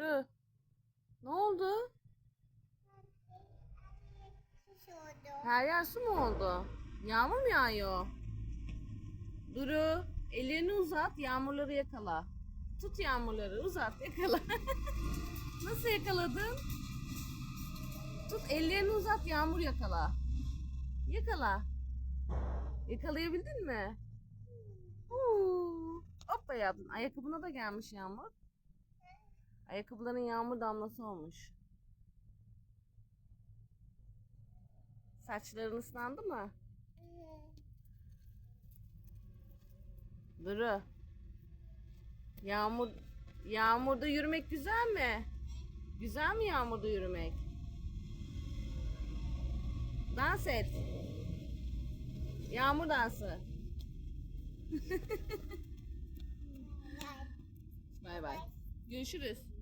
Duru. Ne oldu. Her yer su mu oldu? Yağmur mu yağıyor? Duru, ellerini uzat, yağmurları yakala. Tut yağmurları, uzat, yakala. Nasıl yakaladın? Tut, ellerini uzat, yağmur yakala. Yakala. Yakalayabildin mi? Huu. Hoppa yaptın. Ayakkabına da gelmiş yağmur. Ayakkabıların yağmur damlası olmuş. Saçların ıslandı mı? Duru. Yağmur yağmurda yürümek güzel mi? Güzel mi yağmurda yürümek? Dans et. Yağmur dansı. Bay bay. Görüşürüz.